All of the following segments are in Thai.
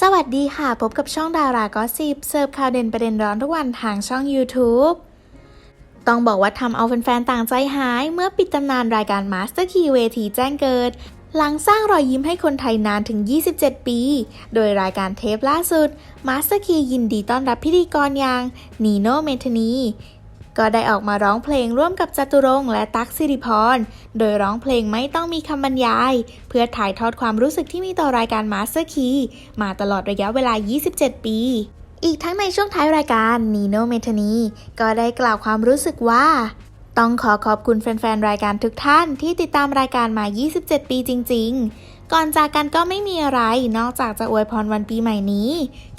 สวัสดีค่ะ พบกับช่องดาราก็สิบเสิร์ฟข่าวเด่นประเด็นร้อนทุกวันทางช่อง YouTube ต้องบอกว่าทำเอาแฟนๆ ต่างใจหาย เมื่อปิดตำนานรายการ Master Key เวทีแจ้งเกิด หลังสร้างรอยยิ้มให้คนไทยนานถึง 27 ปี โดยรายการเทปล่าสุด Master Key ยินดีต้อนรับพิธีกรอย่างนีโนเมทนี ก็ได้ออกมาร้องเพลงร่วมกับจตุรงค์และตั๊กสิริพร โดยร้องเพลงไม่ต้องมีคำบรรยาย เพื่อถ่ายทอดความรู้สึกที่มีต่อรายการ Master Key มาตลอดระยะเวลา 27 ปี อีกทั้งในช่วงท้ายรายการนีโนเมทนีก็ได้กล่าวความรู้สึกว่า ต้องขอขอบคุณแฟนๆ รายการทุกท่านที่ติดตามรายการมา 27 ปีจริง ๆ ก่อนจากกันก็ไม่มีอะไร นอกจากจะอวยพรวันปีใหม่นี้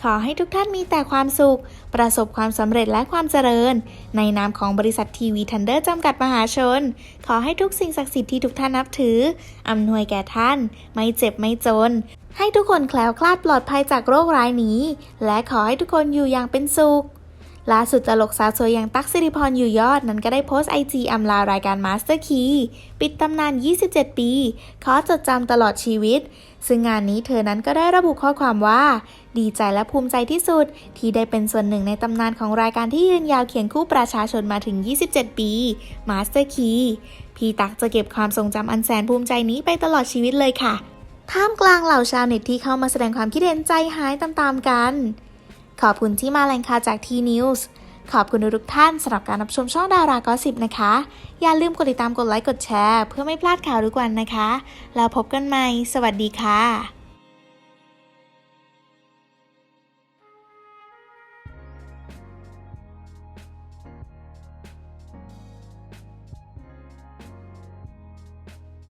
ขอให้ทุกท่านมีแต่ความสุข ประสบความสำเร็จและความเจริญ ในนามของบริษัททีวีทันเดอร์จำกัดมหาชน ขอให้ทุกสิ่งศักดิ์สิทธิ์ที่ทุกท่านนับถือ อำนวยแก่ท่าน ไม่เจ็บไม่จน ให้ทุกคนแคล้วคลาดปลอดภัยจากโรคร้ายนี้ และขอให้ทุกคนอยู่อย่างเป็นสุข ล่าสุดตลกสาวสวยอย่างตั๊กสิริพรอยู่ยอดนั้นก็ได้โพสต์ไอจีอำลารายการ Master Key ปิดตำนาน 27 ปี ขอจดจำตลอดชีวิต ซึ่งงานนี้เธอนั้นก็ได้ระบุข้อความว่า ดีใจและภูมิใจที่สุด ที่ได้เป็นส่วนหนึ่งในตำนานของรายการที่ยืนยาวเคียงคู่ประชาชนมาถึง 27 ปี Master Key พี่ตั๊กจะเก็บความทรงจำอันแสนภูมิใจนี้ไปตลอดชีวิตเลยค่ะ ท่ามกลางเหล่าชาวเน็ตที่เข้ามาแสดงความคิดเห็นใจหายตามๆกัน ขอบคุณที่มาแหล่งข่าวจากทีนิวส์ขอบคุณทุกท่านสำหรับการรับชมช่องดารากอสิบนะคะ อย่าลืมกดติดตามกดไลค์กดแชร์ เพื่อไม่พลาดข่าวทุกวันนะคะ แล้วพบกันใหม่ สวัสดีค่ะ